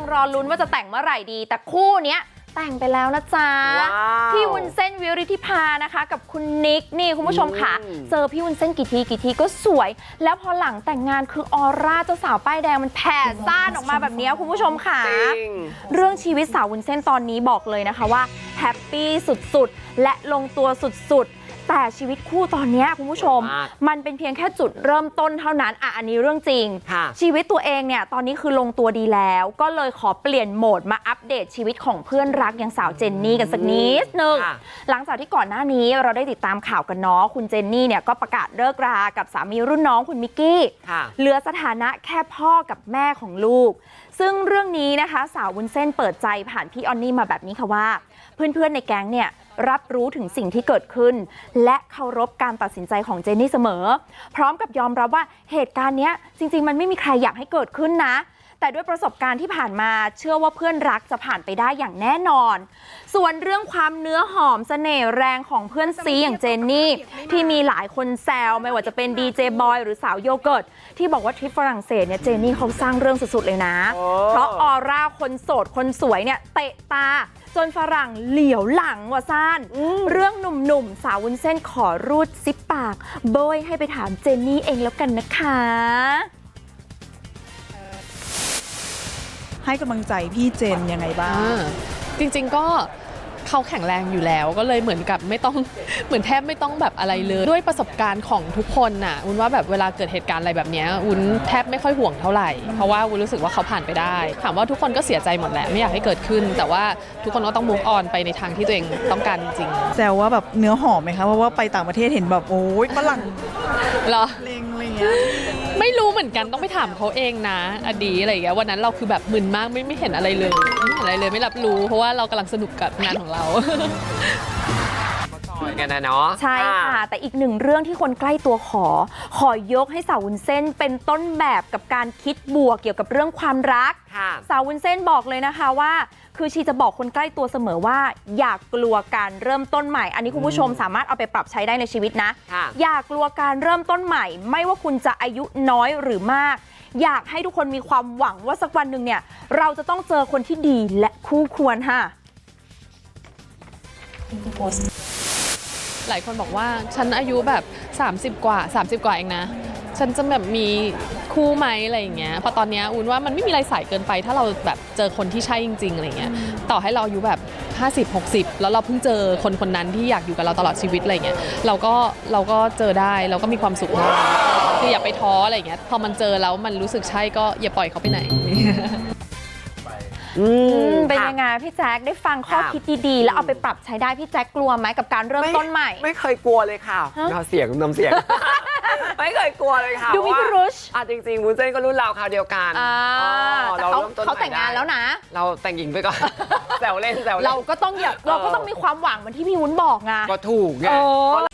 ยังรอลุ้นว่าจะแต่งเมื่อไหร่ดี แต่คู่เนี้ยแต่งไปแล้วนะจ๊ะว้าวพี่วุ้นเส้นวิริธิพานะคะ กับคุณนิกนี่คุณผู้ชมค่ะอืมเจอพี่วุ้นเส้นกี่ทีกี่ทีก็สวย แล้วพอหลังแต่งงานคือออร่าเจ้าสาวป้ายแดงมันแผ่ซ่านออกมาแบบเนี้ยคุณผู้ชมค่ะจริงเรื่องชีวิตสาววุ้นเส้นตอนนี้บอกเลยนะคะว่าแฮปปี้สุดๆ และลงตัวสุดๆ แต่ชีวิตคู่ตอนเนี้ยคุณผู้ชมมากมันเป็นเพียงแค่จุดเริ่มต้นเท่านั้นอะอันนี้เรื่องจริงค่ะชีวิตตัวเองเนี่ยตอนนี้คือลงตัวดีแล้ว ก็เลยขอเปลี่ยนโหมดมาอัปเดตชีวิตของเพื่อนรักอย่างสาวเจนนี่กันสักนิดนึงค่ะหลังจากที่ก่อนหน้านี้เราได้ติดตามข่าวกันเนาะคุณเจนนี่เนี่ยก็ประกาศเลิกรากับสามีรุ่นน้องคุณมิกกี้ค่ะเหลือสถานะแค่พ่อกับแม่ของลูก ซึ่งเรื่องนี้นะคะสาววุ้นเส้นเปิดใจผ่านพี่ออนนี่มาแบบนี้ค่ะว่า เพื่อนๆในแก๊งเนี่ยรับรู้ถึงสิ่งที่เกิดขึ้น และเคารพการตัดสินใจของเจนนี่เสมอ พร้อมกับยอมรับว่าเหตุการณ์เนี้ยจริง ๆ มันไม่มีใครอยากให้เกิดขึ้นนะ แต่ด้วยประสบการณ์ที่ผ่านมาเชื่อว่าเพื่อนรักจะผ่านไปได้อย่างแน่นอน ส่วนเรื่องความเนื้อหอมเสน่ห์แรงของเพื่อนซีอย่างเจนนี่ ที่มีหลายคนแซวไม่ว่าจะเป็นดีเจบอยหรือสาวโยเกิร์ตที่บอกว่าทริปฝรั่งเศสเนี่ยเจนนี่เขาสร้างเรื่องสุดๆเลยนะโอ้เพราะออร่าคนโสดคนสวยเนี่ยเตะตาจนฝรั่งเหลียวหลังว่ะซ่านเรื่องหนุ่มๆ สาววุ้นเส้นขอรูดซิปปาก โบยให้ไปถามเจนนี่เองแล้วกันนะคะ ให้กำลังใจพี่เจนยังไงบ้าง อ่าจริงๆก็เขาแข็งแรงอยู่แล้วก็เลยเหมือนกับไม่ต้อง เหมือนแทบไม่ต้องแบบอะไรเลย ด้วยประสบการณ์ของทุกคนน่ะวุ้นว่าแบบเวลาเกิดเหตุการณ์อะไรแบบเนี้ยวุ้นแทบไม่ค่อยห่วงเท่าไหร่เพราะว่าวุ้นรู้สึกว่าเขาผ่านไปได้ถามว่าทุกคนก็เสียใจหมดแหละไม่อยากให้เกิดขึ้น แต่ว่าทุกคนก็ต้อง move on ไปในทางที่ตัวเองต้องการจริงแซวว่าแบบเนื้อหอมไหมคะเพราะว่าไปต่างประเทศเห็นแบบโอ้ยฝรั่งเหรอ เลงอะไรเงี้ย ไม่รู้เหมือนกันต้องไปถามเขาเองนะ อดีอะไรอย่างเงี้ยวันนั้นเราคือแบบมึนมากไม่ไม่เห็นอะไรเลยไม่เห็นอะไรเลยไม่รับรู้ เพราะว่าเรากำลังสนุกกับงานของเรา เหมือนกันนะเนาะใช่ค่ะ แต่อีกหนึ่งเรื่องที่คนใกล้ตัวขอ ขอยกให้สาววุ้นเส้นเป็นต้นแบบกับการคิดบวกเกี่ยวกับเรื่องความรัก ค่ะสาววุ้นเส้นบอกเลยนะคะว่า คือชีจะบอกคนใกล้ตัวเสมอว่า อย่ากกลัวการเริ่มต้นใหม่ อันนี้คุณผู้ชมสามารถเอาไปปรับใช้ได้ในชีวิตนะ ค่ะ อย่ากลัวการเริ่มต้นใหม่ ไม่ว่าคุณจะอายุน้อยหรือมาก อยากให้ทุกคนมีความหวังว่าสักวันหนึ่งเนี่ย เราจะต้องเจอคนที่ดีและคู่ควรค่ะ หลายคนบอกว่าฉันอายุแบบ 30 กว่า 30 กว่าเองนะ ฉันจะแบบมีคู่ไหมอะไรอย่างเงี้ยพอตอนเนี้ยอุ่นว่ามันไม่มีอะไรสายเกินไป ถ้าเราแบบเจอคนที่ใช่จริงๆอะไรเงี้ยต่อให้เราอายุแบบ 50 60 แล้วเราเพิ่งเจอคนคนนั้นที่อยากอยู่กับเราตลอดชีวิตอะไรเงี้ยเราก็เราก็เจอได้เราก็มีความสุขมากคืออย่าไปท้ออะไรเงี้ยพอมันเจอแล้วมันรู้สึกใช่ก็อย่าปล่อยเขาไปไหน อือืมเป็นค่ะยังไงพี่แจ๊คได้ฟังข้อค่ะคิดดีๆ แล้วเอาไปปรับใช้ได้พี่แจ๊คกลัวไหมกับการเริ่มต้นใหม่ ไม่เคยกลัวเลยค่ะฮะเราเสียงน้ำเสียง ไม่เคยกลัวเลยค่ะดูมีว่าพิรุธอะจริงๆวุ้นเส้นก็รุ่นเราคราวเดียวกันอ่าอ๋อแต่เขาริ่มต้นเขาแต่งงานใหม่ได้แล้วนะ เราแต่งหญิงไปก่อนแซวเล่นแซวเล่นเราก็ต้องอยากเราก็ต้องมีความหวังเหมือนที่พี่วุ้นบอกไงก็ถูกไงเออเพราะ